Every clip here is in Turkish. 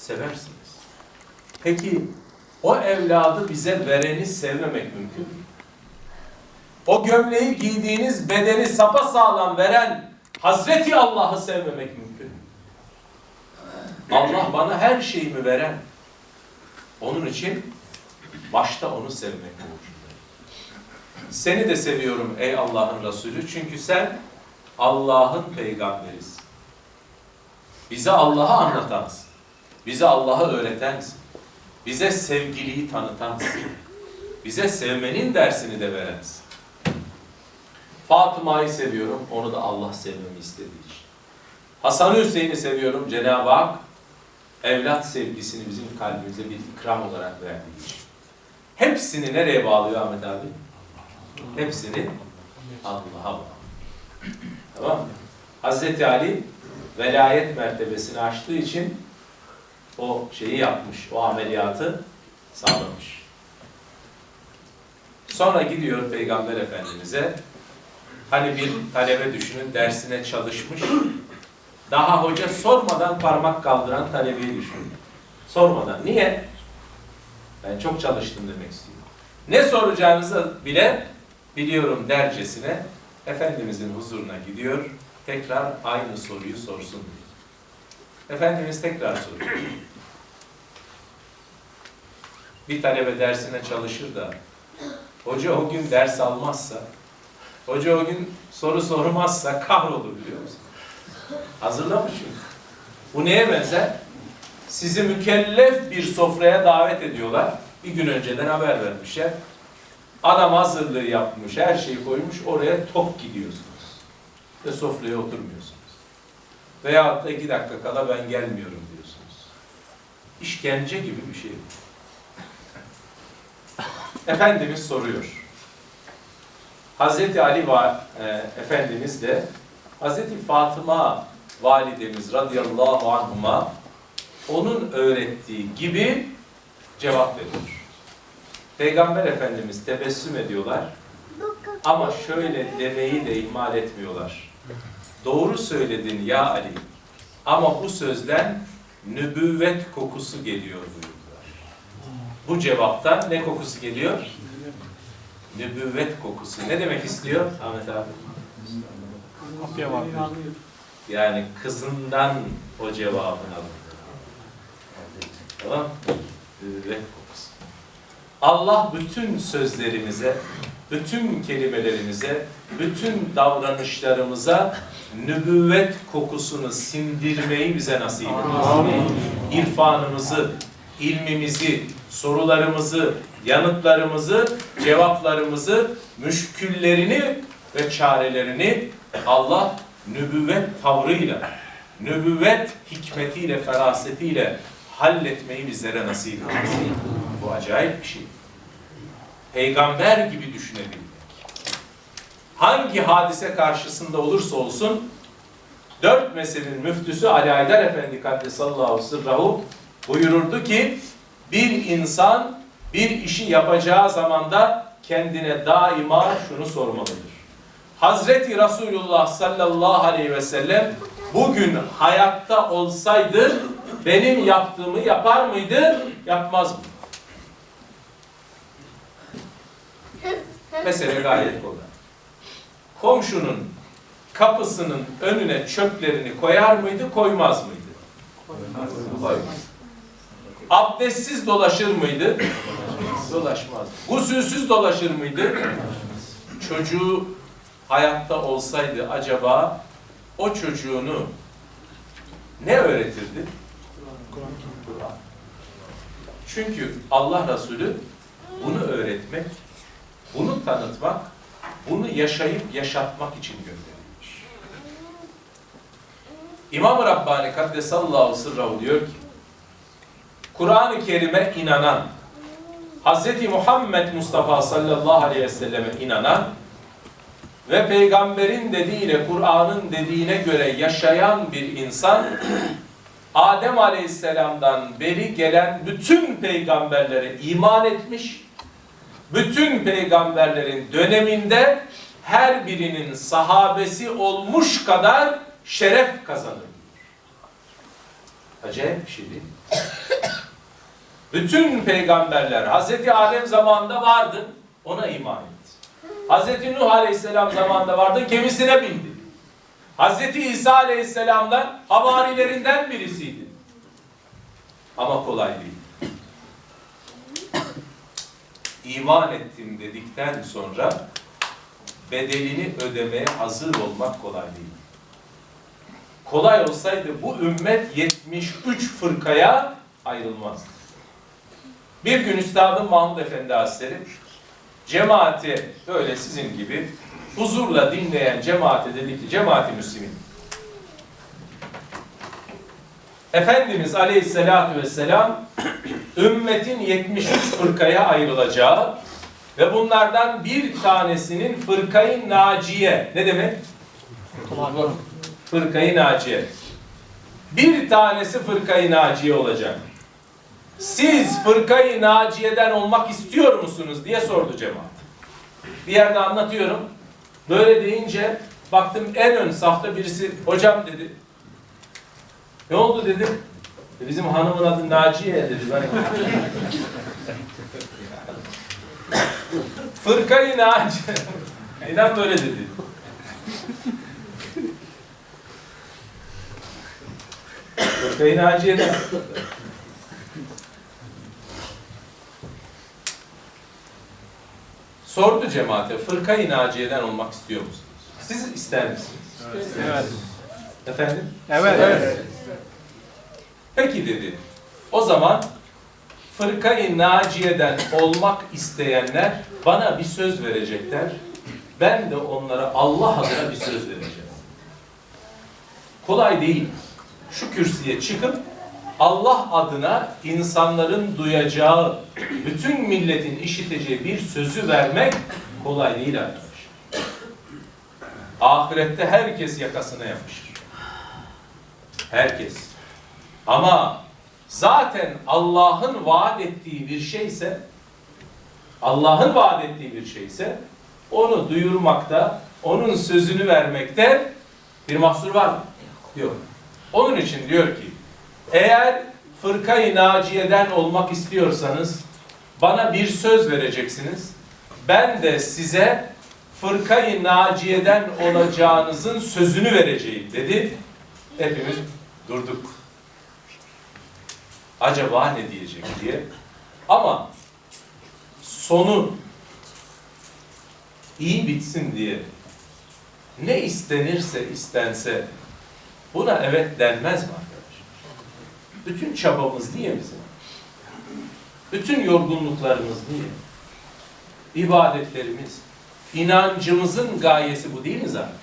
Seversiniz. Peki o evladı bize vereni sevmemek mümkün mü? O gömleği giydiğiniz bedeni sapasağlam veren Hazreti Allah'ı sevmemek mümkün mü? Allah bana her şeyimi veren. Onun için başta onu sevmek borcundayım. Seni de seviyorum ey Allah'ın Resulü çünkü sen Allah'ın peygamberisin. Bize Allah'ı anlatansın. Bize Allah'ı öğretensin. Bize sevgiliyi tanıtansın. Bize sevmenin dersini de verensin. Fatıma'yı seviyorum, onu da Allah sevmemi istediği için. Hasan Hüseyin'i seviyorum, Cenab-ı Hak evlat sevgisini bizim kalbimize bir ikram olarak verdiği için. Hepsini nereye bağlıyor Ahmet abi? Hepsini Allah'a bağlıyor. Tamam mı? Hazreti Ali velayet mertebesini aştığı için o şeyi yapmış, o ameliyatı sağlamış. Sonra gidiyor Peygamber Efendimiz'e. Hani bir talebe düşünün dersine çalışmış. Daha hoca sormadan parmak kaldıran talebeyi düşünün. Sormadan. Niye? Ben çok çalıştım demek istiyorum. Ne soracağınızı bile biliyorum dercesine Efendimizin huzuruna gidiyor. Tekrar aynı soruyu sorsun diye. Efendimiz tekrar soruyor. Bir talebe dersine çalışır da hoca o gün ders almazsa, hoca o gün soru sormazsa kahrolur biliyor musun? Hazırlamış çünkü. Bu neye benzer? Sizi mükellef bir sofraya davet ediyorlar. Bir gün önceden haber vermişler. Adam hazırlığı yapmış, her şeyi koymuş, oraya tok gidiyorsunuz. Ve sofraya oturmuyorsunuz. Veyahut da iki dakika kala ben gelmiyorum diyorsunuz. İşkence gibi bir şey. Efendimiz soruyor. Hazreti Ali var, e, Efendimiz de Hazreti Fatıma validemiz radıyallahu anhuma onun öğrettiği gibi cevap veriyor. Peygamber Efendimiz tebessüm ediyorlar ama şöyle demeyi de ihmal etmiyorlar. Doğru söyledin ya Ali ama bu sözden nübüvvet kokusu geliyor buyurdular. Bu cevaptan ne kokusu geliyor? Nübüvvet kokusu. Ne demek istiyor Ahmet abi? Kopya var. Yani kızından o cevabını alın. Tamam? Nübüvvet kokusu. Allah bütün sözlerimize, bütün kelimelerimize, bütün davranışlarımıza nübüvvet kokusunu sindirmeyi bize nasip etsin. İrfanımızı, ilmimizi, sorularımızı, yanıtlarımızı, cevaplarımızı, müşküllerini ve çarelerini Allah nübüvvet tavrıyla, nübüvvet hikmetiyle, ferasetiyle halletmeyi bizlere nasip etsin. Bu acayip bir şey. Peygamber gibi düşünebilmek. Hangi hadise karşısında olursa olsun dört mezhebin müftüsü Ali Aydar Efendi Kaddesallahu sırrahu buyururdu ki bir insan bir işi yapacağı zamanda kendine daima şunu sormalıdır. Hazreti Resulullah sallallahu aleyhi ve sellem bugün hayatta olsaydı benim yaptığımı yapar mıydı, yapmaz mı? Mesele gayet kolay. Komşunun kapısının önüne çöplerini koyar mıydı, koymaz mıydı? Koymaz. Abdestsiz dolaşır mıydı? Dolaşmaz. Gusülsüz dolaşır mıydı? Çocuğu hayatta olsaydı acaba o çocuğunu ne öğretirdi? Kur'an. Çünkü Allah Resulü bunu öğretmek, bunu tanıtmak, bunu yaşayıp yaşatmak için gönderilmiş. İmam-ı Rabbani Kaddesallahu sırrahu diyor ki, Kur'an-ı Kerim'e inanan, Hz. Muhammed Mustafa sallallahu aleyhi ve selleme inanan ve peygamberin dediğiyle, Kur'an'ın dediğine göre yaşayan bir insan, Adem aleyhisselamdan beri gelen bütün peygamberlere iman etmiş, bütün peygamberlerin döneminde her birinin sahabesi olmuş kadar şeref kazanır. Acayip bir şey değil mi? Bütün peygamberler Hazreti Adem zamanında vardı, ona iman etti. Hazreti Nuh Aleyhisselam zamanında vardı, gemisine bindi. Hazreti İsa Aleyhisselam'dan havarilerinden birisiydi. Ama kolay değil. İman ettim dedikten sonra bedelini ödemeye hazır olmak kolay değil. Kolay olsaydı bu ümmet 73 fırkaya ayrılmazdı. Bir gün Üstadım Mahmud Efendi Hazretleri cemaati böyle sizin gibi huzurla dinleyen cemaate dedi ki cemaati Müslümin. Efendimiz Aleyhisselatü Vesselam ümmetin 73 fırkaya ayrılacağı ve bunlardan bir tanesinin fırkayı naciye ne demek? Fırkayı naciye. Bir tanesi fırkayı naciye olacak. Siz fırkayı naciyeden olmak istiyor musunuz diye sordu cemaat. Bir yerde anlatıyorum. Böyle deyince baktım en ön safta birisi hocam dedi. Ne oldu dedim. "E, Bizim hanımın adı Naciye dedi. Ben Fırkayı Naciye. Neden böyle dedi? Fırkayı Naciye'den. Sordu cemaate, fırkayı Naciye'den olmak istiyor musunuz? Siz ister misiniz? Evet. Efendim? Evet. evet. Peki dedi. O zaman fırkayı Naciye'den olmak isteyenler bana bir söz verecekler. Ben de onlara Allah adına bir söz vereceğim. Kolay değil. Şu kürsüye çıkıp Allah adına insanların duyacağı, bütün milletin işiteceği bir sözü vermek kolay değil arkadaşlar. Ahirette herkes yakasına yapışır. Herkes. Ama zaten Allah'ın vaat ettiği bir şeyse Allah'ın vaat ettiği bir şeyse onu duyurmakta, onun sözünü vermekte bir mahsur var mı? Yok. Onun için diyor ki eğer fırkayı naciyeden olmak istiyorsanız bana bir söz vereceksiniz. Ben de size fırkayı naciyeden olacağınızın sözünü vereceğim dedi. Hepimiz durduk. Acaba ne diyecek diye. Ama sonu iyi bitsin diye ne istenirse istense buna evet denmez mi arkadaşlar? Bütün çabamız niye bizim? Bütün yorgunluklarımız niye? İbadetlerimiz, inancımızın gayesi bu değil mi zaten?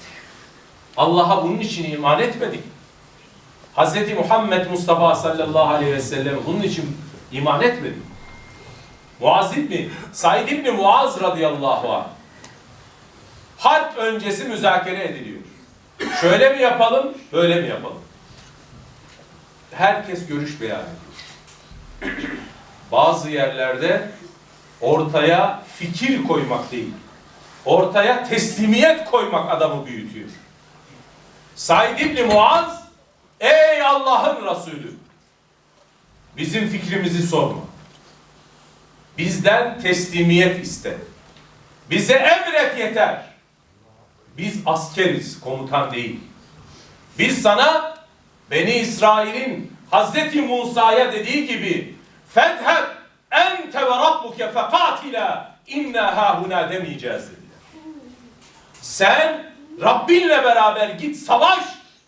Allah'a bunun için iman etmedik. Hz. Muhammed Mustafa sallallahu aleyhi ve sellem bunun için iman etmedi. Muaz İbni, Said İbni Muaz radıyallahu anh. Harp öncesi müzakere ediliyor. Şöyle mi yapalım, böyle mi yapalım? Herkes görüş beyan ediyor. Bazı yerlerde ortaya fikir koymak değil, ortaya teslimiyet koymak adamı büyütüyor. Said İbni Muaz, ey Allah'ın Resulü, bizim fikrimizi sorma. Bizden teslimiyet iste. Bize emret yeter. Biz askeriz, komutan değil. Biz sana Beni İsrail'in Hazreti Musa'ya dediği gibi Fetheb ente ve rabbuke fekatila inna hahuna demeyeceğiz dediler. Sen Rabbinle beraber git savaş.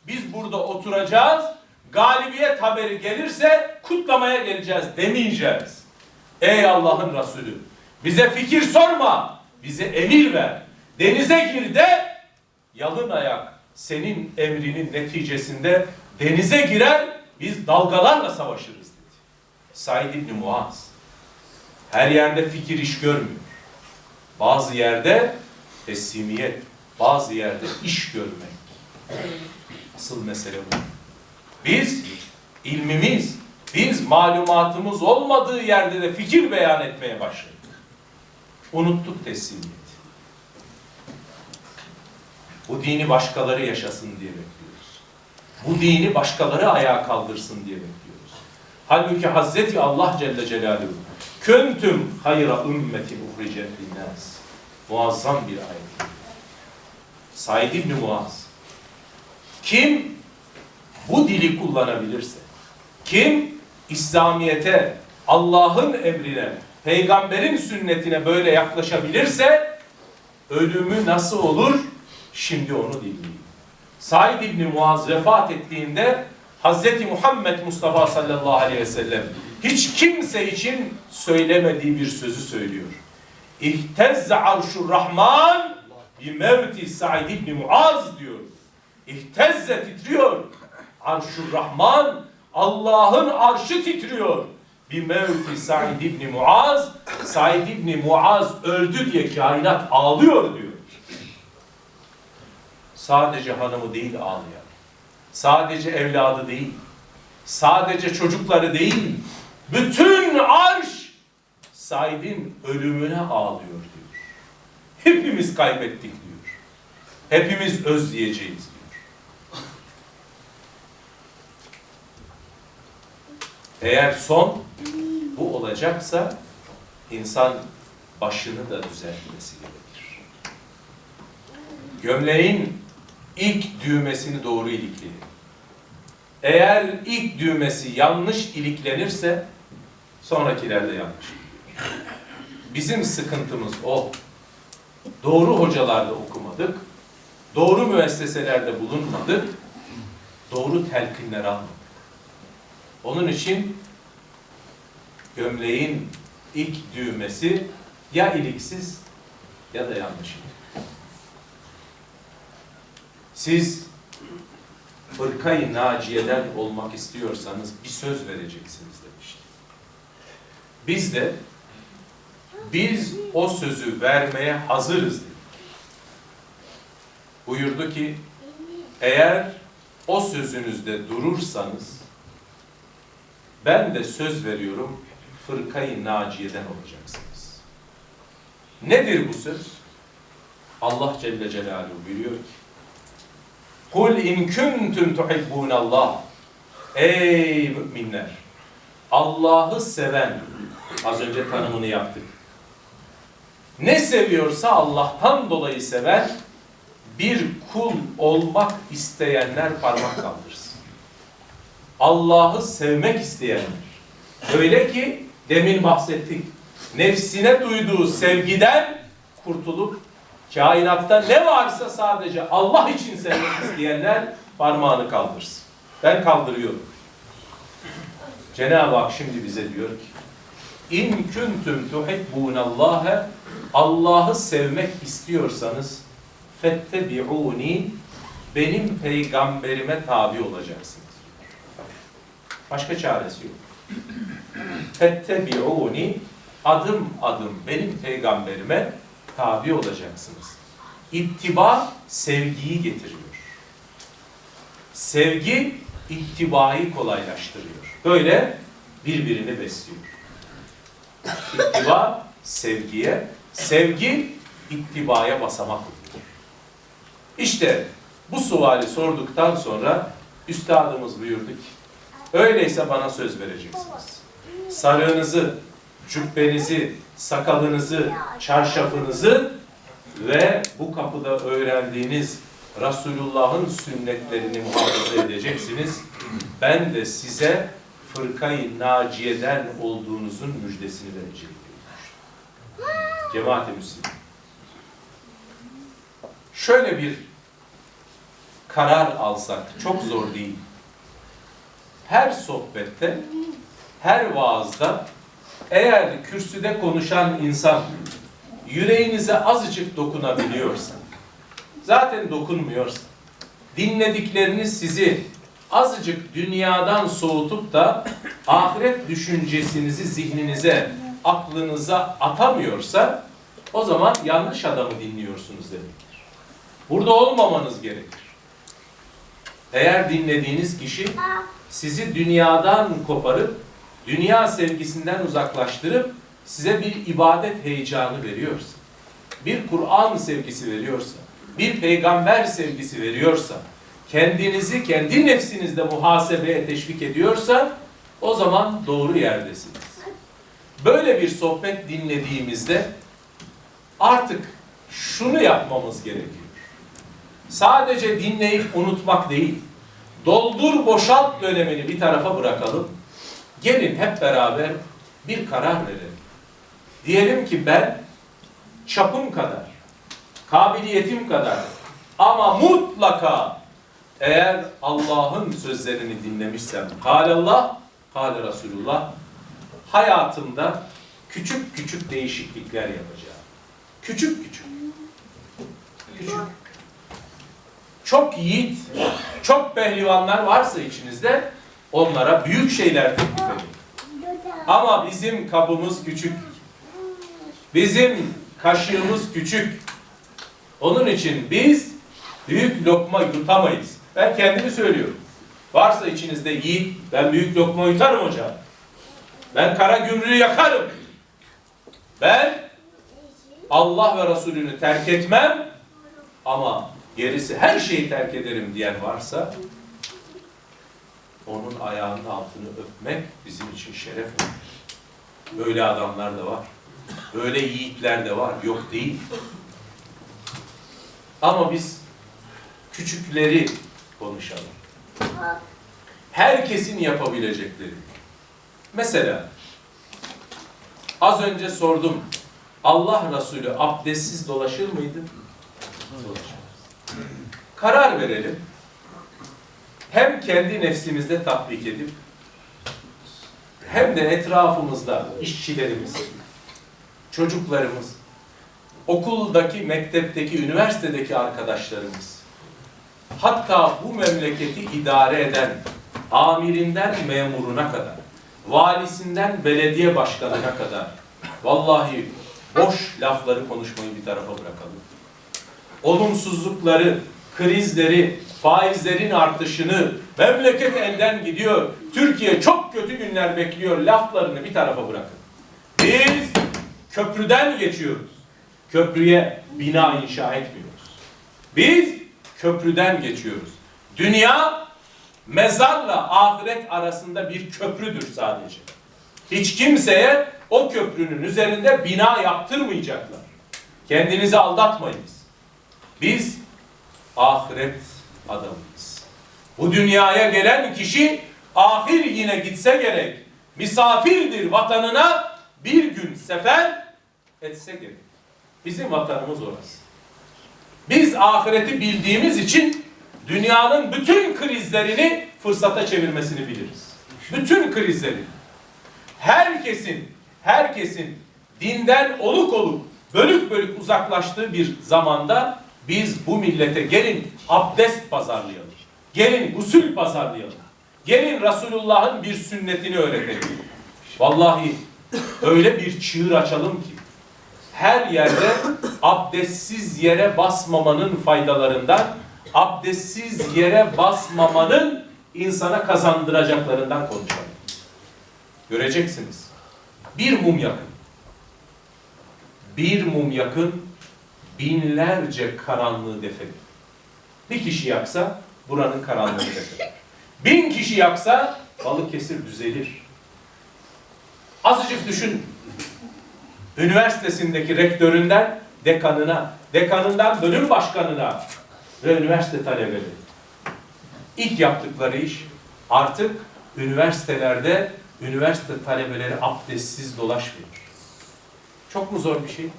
Biz burada oturacağız. Galibiyet haberi gelirse kutlamaya geleceğiz demeyeceğiz. Ey Allah'ın Resulü bize fikir sorma. Bize emir ver. Denize gir de yalın ayak senin emrinin neticesinde denize girer biz dalgalarla savaşırız dedi. Said İbni Muaz. Her yerde fikir iş görmüyor. Bazı yerde teslimiyet, bazı yerde iş görmek. Asıl mesele bu. Biz ilmimiz, biz malumatımız olmadığı yerde de fikir beyan etmeye başladık. Unuttuk teslimiyeti. Bu dini başkaları yaşasın diye bekliyoruz. bu dini başkaları ayağa kaldırsın diye bekliyoruz. Halbuki Hazreti Allah Celle Celaluhu Küntüm hayra ümmetin uhricet linnas. Muazzam bir ayet. Said İbni Muaz. Kim bu dili kullanabilirse, kim İslamiyete, Allah'ın emrine, peygamberin sünnetine böyle yaklaşabilirse ölümü nasıl olur? Şimdi onu dinleyin. Said İbni Muaz vefat ettiğinde Hz. Muhammed Mustafa sallallahu aleyhi ve sellem hiç kimse için söylemediği bir sözü söylüyor. İhtezze arşur rahman bi mevti Said İbni Muaz diyor. İhtezze titriyor. Arşur rahman Allah'ın arşı titriyor. Bir mevti Said İbni Muaz Said İbni Muaz öldü diye kainat ağlıyor diyor. Sadece hanımı değil ağlayan. Sadece evladı değil. Sadece çocukları değil. Bütün arş Said'in ölümüne ağlıyor diyor. Hepimiz kaybettik diyor. Hepimiz özleyeceğiz diyor. Eğer son bu olacaksa insan başını da düzeltmesi gerekir. Gömleğin ilk düğmesini doğru ilikleyin. Eğer ilk düğmesi yanlış iliklenirse sonrakiler de yanlış. Bizim sıkıntımız o. Doğru hocalarda okumadık. Doğru müesseselerde bulunmadık. Doğru telkinler almadık. Onun için gömleğin ilk düğmesi ya iliksiz ya da yanlış. Siz fırkayı naciyeden olmak istiyorsanız bir söz vereceksiniz demişti. Biz de biz o sözü vermeye hazırız dedik. Buyurdu ki eğer o sözünüzde durursanız ben de söz veriyorum fırkayı naciyeden olacaksınız. Nedir bu söz? Allah Celle Celaluhu biliyor ki Kul in kuntum tuhibbunallah. Ey müminler! Allah'ı seven, az önce tanımını yaptık. Ne seviyorsa Allah'tan dolayı seven, bir kul olmak isteyenler parmak kaldırsın. Allah'ı sevmek isteyenler. Öyle ki demin bahsettik. Nefsine duyduğu sevgiden kurtulup kainatta ne varsa sadece Allah için sevmek isteyenler parmağını kaldırsın. Ben kaldırıyorum. Cenab-ı Hak şimdi bize diyor ki İn kuntum tuhibbunallâhe Allah'ı sevmek istiyorsanız fettebi'uni benim peygamberime tabi olacaksınız. Başka çaresi yok. Fettebi'uni adım adım benim peygamberime tabi olacaksınız. İttiba sevgiyi getiriyor. Sevgi ittibayı kolaylaştırıyor. Böyle birbirini besliyor. İttiba sevgiye, sevgi ittibaya basamak oluyor. İşte bu suali sorduktan sonra üstadımız buyurdu ki, öyleyse bana söz vereceksiniz. Sarığınızı, cübbenizi, sakalınızı, çarşafınızı ve bu kapıda öğrendiğiniz Resulullah'ın sünnetlerini muhafaza edeceksiniz. Ben de size fırkayı naciyeden olduğunuzun müjdesini vereceğim. Cemaat-i Müslüman. Şöyle bir karar alsak çok zor değil. Her sohbette, her vaazda eğer kürsüde konuşan insan yüreğinize azıcık dokunabiliyorsa, zaten dokunmuyorsa, dinledikleriniz sizi azıcık dünyadan soğutup da ahiret düşüncesinizi zihninize, aklınıza atamıyorsa, o zaman yanlış adamı dinliyorsunuz demektir. Burada olmamanız gerekir. Eğer dinlediğiniz kişi sizi dünyadan koparıp, dünya sevgisinden uzaklaştırıp size bir ibadet heyecanı veriyorsa, bir Kur'an sevgisi veriyorsa, bir peygamber sevgisi veriyorsa, kendinizi kendi nefsinizde muhasebeye teşvik ediyorsa o zaman doğru yerdesiniz. Böyle bir sohbet dinlediğimizde artık şunu yapmamız gerekiyor. Sadece dinleyip unutmak değil, doldur boşalt dönemini bir tarafa bırakalım. Gelin hep beraber bir karar verelim. Diyelim ki ben çapım kadar, kabiliyetim kadar ama mutlaka eğer Allah'ın sözlerini dinlemişsem, Allah, Kale Resulullah, hayatımda küçük küçük değişiklikler yapacağım. Küçük küçük. Küçük. Çok yiğit, çok pehlivanlar varsa içinizde onlara büyük şeyler teklif edin. Ama bizim kabımız küçük. Bizim kaşığımız küçük. Onun için biz büyük lokma yutamayız. Ben kendimi söylüyorum. Varsa içinizde yiğit, ben büyük lokma yutarım hocam. Ben kara gümrüğü yakarım. Ben Allah ve Resulünü terk etmem ama gerisi her şeyi terk ederim diyen varsa onun ayağının altını öpmek bizim için şeref olur. Böyle adamlar da var. Böyle yiğitler de var. Yok değil. Ama biz küçükleri konuşalım. Herkesin yapabilecekleri. Mesela az önce sordum. Allah Resulü abdestsiz dolaşır mıydı? Dolaşmaz. Karar verelim. Hem kendi nefsimizde tatbik edip hem de etrafımızda işçilerimiz, çocuklarımız, okuldaki, mektepteki, üniversitedeki arkadaşlarımız, hatta bu memleketi idare eden amirinden memuruna kadar, valisinden belediye başkanına kadar, vallahi boş lafları konuşmayı bir tarafa bırakalım. Olumsuzlukları, krizleri, faizlerin artışını, memleket elden gidiyor, Türkiye çok kötü günler bekliyor laflarını bir tarafa bırakın. Biz köprüden geçiyoruz. Köprüye bina inşa etmiyoruz. Biz köprüden geçiyoruz. Dünya mezarla ahiret arasında bir köprüdür sadece. Hiç kimseye o köprünün üzerinde bina yaptırmayacaklar. Kendinizi aldatmayınız. Biz ahiret adamıyız. Bu dünyaya gelen kişi ahir yine gitse gerek. Misafirdir vatanına bir gün sefer etse gerek. Bizim vatanımız orası. Biz ahireti bildiğimiz için dünyanın bütün krizlerini fırsata çevirmesini biliriz. Bütün krizleri. Herkesin, herkesin dinden oluk oluk, bölük bölük uzaklaştığı bir zamanda biz bu millete gelin abdest pazarlayalım. Gelin gusül pazarlayalım. Gelin Resulullah'ın bir sünnetini öğretelim. Vallahi öyle bir çığır açalım ki her yerde abdestsiz yere basmamanın faydalarından, abdestsiz yere basmamanın insana kazandıracaklarından konuşalım. Göreceksiniz. Bir mum yakın. Bir mum yakın binlerce karanlığı defeder. Bir kişi yaksa buranın karanlığı defeder. Bin kişi yaksa Balıkesir düzelir. Azıcık düşün. Üniversitesindeki rektöründen dekanına, dekanından bölüm başkanına ve üniversite talebeleri. İlk yaptıkları iş artık üniversitelerde üniversite talebeleri abdestsiz dolaşmıyor. Çok mu zor bir şey?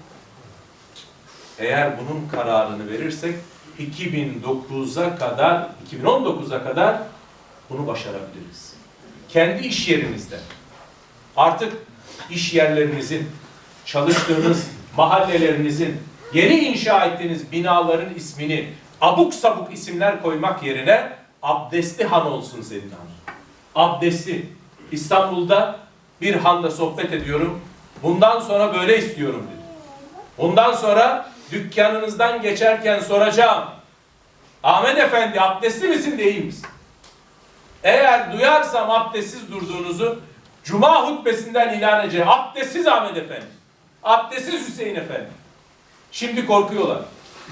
Eğer bunun kararını verirsek 2009'a kadar, 2019'a kadar bunu başarabiliriz. Kendi iş yerinizde artık iş yerlerinizin, çalıştığınız mahallelerinizin, yeni inşa ettiğiniz binaların ismini abuk sabuk isimler koymak yerine abdestli han olsun senin han. Abdestli. İstanbul'da bir handa sohbet ediyorum. Bundan sonra böyle istiyorum dedi. Bundan sonra dükkanınızdan geçerken soracağım. Ahmet Efendi abdestli misin değil misin? Eğer duyarsam abdestsiz durduğunuzu Cuma hutbesinden ilan edeceğim. Abdestsiz Ahmet Efendi. Abdestsiz Hüseyin Efendi. Şimdi korkuyorlar.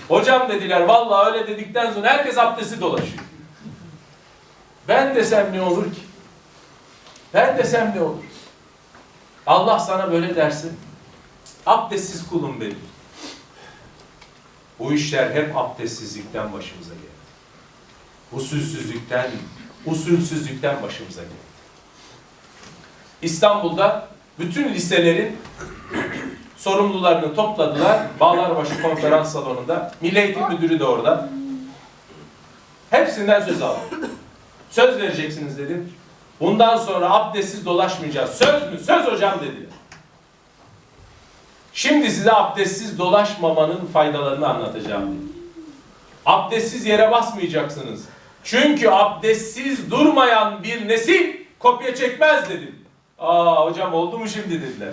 Hocam dediler vallahi öyle dedikten sonra herkes abdesti dolaşıyor. Ben desem ne olur ki? Ben desem ne olur? Allah sana böyle dersin. Abdestsiz kulum benim. Bu işler hep abdestsizlikten başımıza geldi. Usulsüzlükten, usulsüzlükten başımıza geldi. İstanbul'da bütün liselerin sorumlularını topladılar. Bağlarbaşı konferans salonunda. Milli Eğitim Müdürü de orada. Hepsinden söz aldım. Söz vereceksiniz dedim. Bundan sonra abdestsiz dolaşmayacağız. Söz mü? Söz hocam dediler. Şimdi size abdestsiz dolaşmamanın faydalarını anlatacağım. Abdestsiz yere basmayacaksınız. Çünkü abdestsiz durmayan bir nesil kopya çekmez dedim. Aa hocam oldu mu şimdi dediler.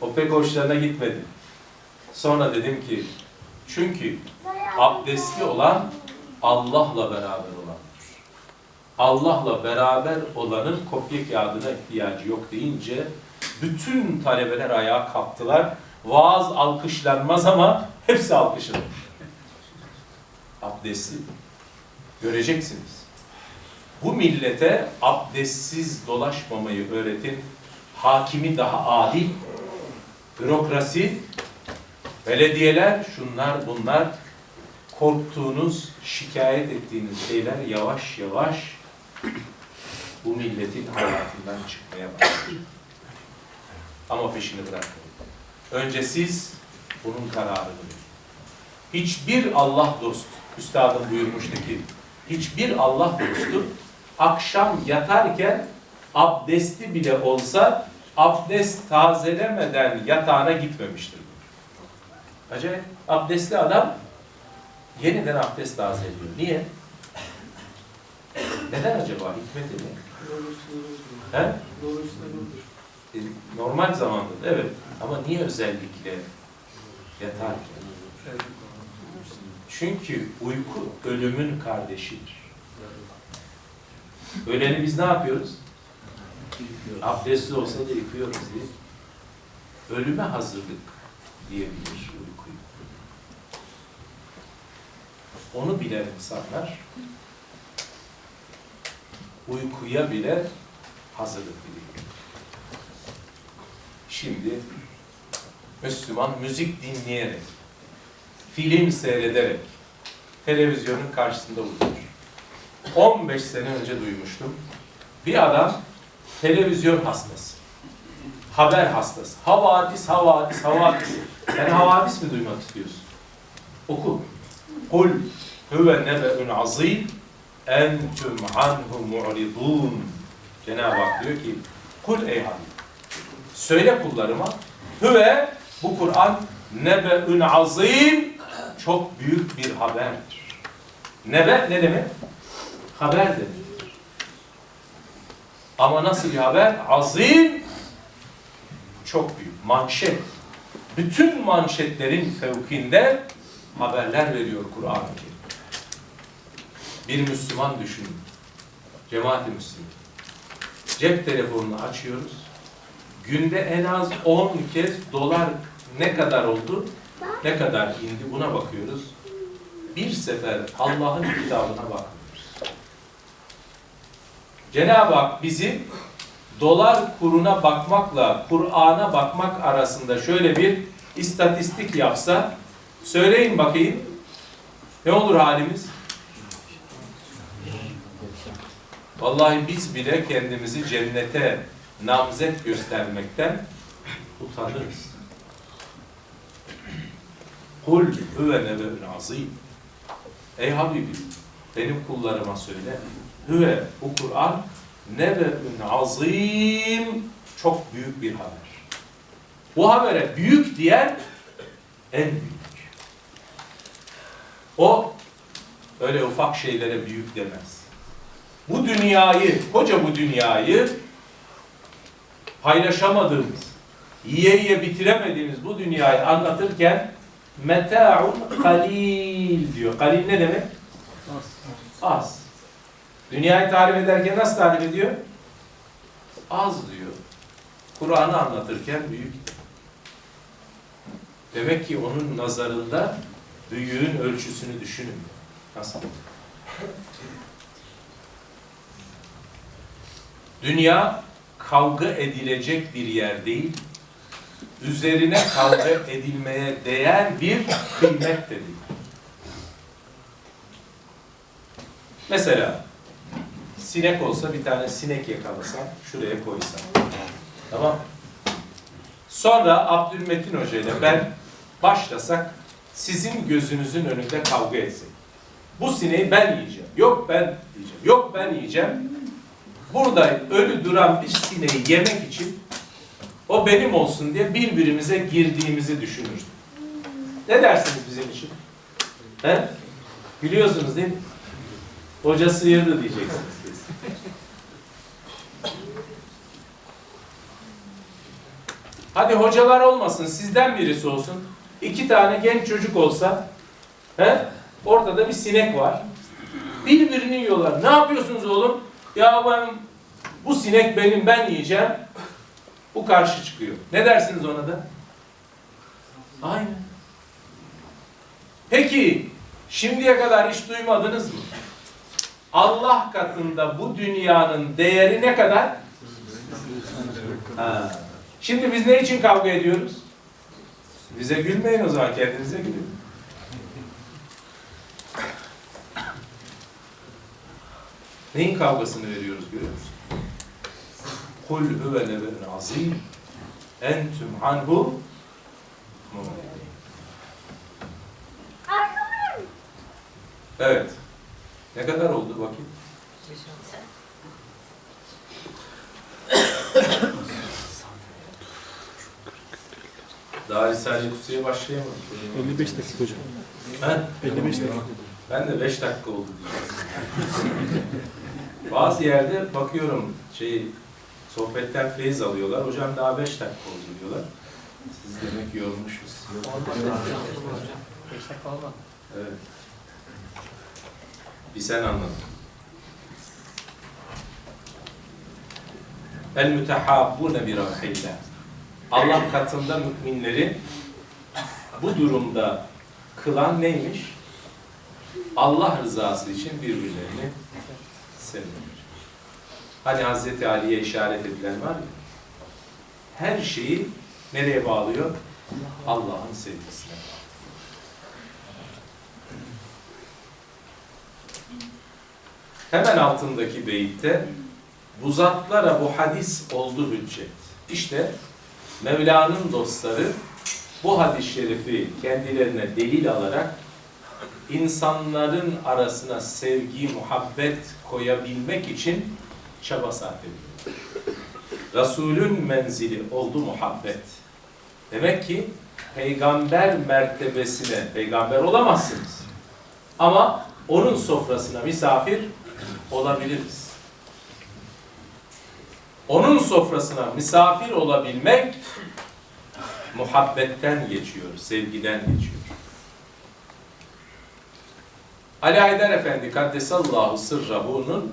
O pek hoşlarına gitmedi. Sonra dedim ki çünkü abdestli olan Allah'la beraber olandır. Allah'la beraber olanın kopya kağıdına ihtiyacı yok deyince bütün talebeler ayağa kalktılar. Vaaz alkışlanmaz ama hepsi alkışlanır. Abdestli. Göreceksiniz. Bu millete abdestsiz dolaşmamayı öğretin. Hakimi daha adil, bürokrasi, belediyeler, şunlar bunlar korktuğunuz, şikayet ettiğiniz şeyler yavaş yavaş bu milletin hayatından çıkmaya başlıyor. Ama peşini bırakmayın. Önce siz bunun kararını verin. Hiçbir Allah dostu, üstadım buyurmuştu ki, hiçbir Allah dostu akşam yatarken abdesti bile olsa abdest tazelemeden yatağına gitmemiştir. Acayip. Abdestli adam yeniden abdest tazeliyor. Niye? Neden acaba? Hikmeti ne? He? E, Normal zamanda da evet. Ama niye özellikle yatarken? Çünkü uyku ölümün kardeşidir. Öleni biz ne yapıyoruz? Abdestli olsa da yıkıyoruz diye. Ölüme hazırlık diyebilir uykuyu. Onu bilen insanlar uykuya bile hazırlık biliyor. Şimdi Müslüman müzik dinleyerek, film seyrederek, televizyonun karşısında uyuyor. 15 sene önce duymuştum. Bir adam televizyon hastası. Haber hastası. Havadis, havadis, havadis. Yani havadis mi duymak istiyorsun? Oku. Kul huve nebe'un azim entüm anhu mu'ridun. Cenab-ı Hak diyor ki kul ey Habib. Söyle kullarıma huve bu Kur'an nebe'un azim çok büyük bir haberdir. Nebe ne demek? Haber demek. Ama nasıl bir haber? Azim çok büyük. Manşet. Bütün manşetlerin fevkinde haberler veriyor Kur'an-ı Kerim. Bir Müslüman düşünün. Cemaat-i Müslüman. Cep telefonunu açıyoruz. Günde en az 10 kez dolar ne kadar oldu, ne kadar indi buna bakıyoruz. Bir sefer Allah'ın kitabına bakmıyoruz. Cenab-ı Hak bizi dolar kuruna bakmakla Kur'an'a bakmak arasında şöyle bir istatistik yapsa söyleyin bakayım ne olur halimiz? Vallahi biz bile kendimizi cennete namzet göstermekten utanırız. Kul huve nebe'ün azim. Ey Habibim, benim kullarıma söyle. Hüve, bu Kur'an nebe'ün azim, çok büyük bir haber. Bu habere büyük diyen en büyük. O öyle ufak şeylere büyük demez. Bu dünyayı, koca bu dünyayı paylaşamadığımız, yiye yiye bitiremediğimiz bu dünyayı anlatırken meta'un kalil diyor. Kalil ne demek? Az. Dünyayı tarif ederken nasıl tarif ediyor? Az diyor. Kur'an'ı anlatırken büyük. Demek ki onun nazarında büyüğün ölçüsünü düşünün. Nasıl? Dünya kavga edilecek bir yer değil, üzerine kavga edilmeye değer bir kıymet de değil. Mesela sinek olsa bir tane sinek yakalasam, şuraya koysam. Tamam. Sonra Abdülmetin Hoca ile ben başlasak sizin gözünüzün önünde kavga etsek. Bu sineği ben yiyeceğim. Yok ben yiyeceğim. Yok ben yiyeceğim. Burada ölü duran bir sineği yemek için o benim olsun diye birbirimize girdiğimizi düşünürdük. Ne dersiniz bizim için? He? Biliyorsunuz değil mi? Hoca sıyırdı diyeceksiniz siz. Hadi hocalar olmasın, sizden birisi olsun. İki tane genç çocuk olsa, he? ortada bir sinek var. Birbirini yiyorlar. Ne yapıyorsunuz oğlum? Ya ben, bu sinek benim, ben yiyeceğim. Bu karşı çıkıyor. Ne dersiniz ona da? Aynen. Peki, şimdiye kadar hiç duymadınız mı? Allah katında bu dünyanın değeri ne kadar? Ha. Şimdi biz ne için kavga ediyoruz? Bize gülmeyin o zaman kendinize gülün. Neyin kavgasını veriyoruz görüyor musun? Kul huve nebevun azim entüm anhu mu'ridun. Evet. Ne kadar oldu bakayım? Daha Risale-i Kutsi'ye başlayamadık. 55 dakika hocam. Ha? 55 dakika. Ben de 5 dakika oldu diyeceğim. Bazı yerde bakıyorum şey sohbetten feyiz alıyorlar. Hocam daha 5 dakika oldu diyorlar. Siz demek yormuşuz. Beş dakika olmadı. Evet. Bir sen anladın. El mütehabbune bir rahillah. Allah katında müminleri bu durumda kılan neymiş? Allah rızası için birbirlerini sevmek. Hani Hazreti Ali'ye işaret edilen var ya, her şeyi nereye bağlıyor? Allah'ın sevgisine. Hemen altındaki beyitte bu zatlara bu hadis oldu hüccet. İşte Mevla'nın dostları bu hadis-i şerifi kendilerine delil alarak insanların arasına sevgi, muhabbet koyabilmek için çaba sarf ediyor. Resulün menzili oldu muhabbet. Demek ki peygamber mertebesine peygamber olamazsınız. Ama onun sofrasına misafir olabiliriz. Onun sofrasına misafir olabilmek muhabbetten geçiyor, sevgiden geçiyor. Ali Haydar Efendi Kaddesallahu Sırrahu'nun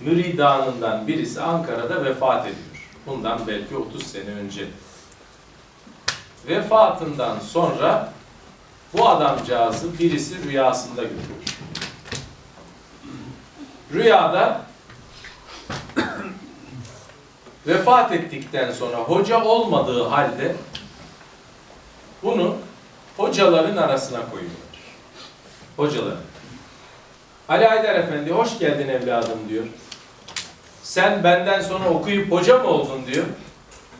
müridanından birisi Ankara'da vefat ediyor. Bundan belki 30 sene önce. Vefatından sonra bu adamcağızı birisi rüyasında görüyor. Rüyada vefat ettikten sonra hoca olmadığı halde bunu hocaların arasına koyuyorlar. Hocalar. Ali Haydar Efendi hoş geldin evladım diyor. Sen benden sonra okuyup hoca mı oldun diyor.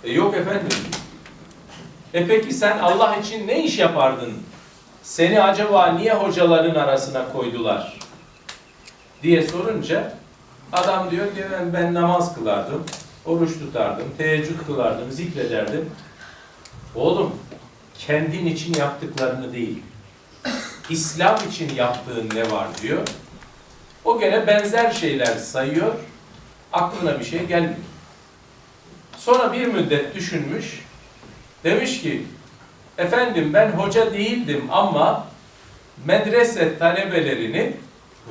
E yok efendim. E peki sen Allah için ne iş yapardın? Seni acaba niye hocaların arasına koydular? Diye sorunca adam diyor ki ben, ben namaz kılardım, oruç tutardım, teheccüd kılardım, zikrederdim. Oğlum kendin için yaptıklarını değil, İslam için yaptığın ne var diyor. O gene benzer şeyler sayıyor, aklına bir şey gelmiyor. Sonra bir müddet düşünmüş, demiş ki, efendim ben hoca değildim ama medrese talebelerini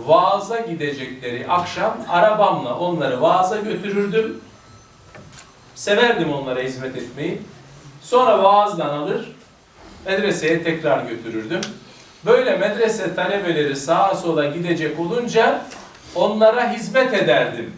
vaaza gidecekleri akşam arabamla onları vaaza götürürdüm. Severdim onlara hizmet etmeyi. Sonra vaazdan alır, medreseye tekrar götürürdüm. Böyle medrese talebeleri sağa sola gidecek olunca onlara hizmet ederdim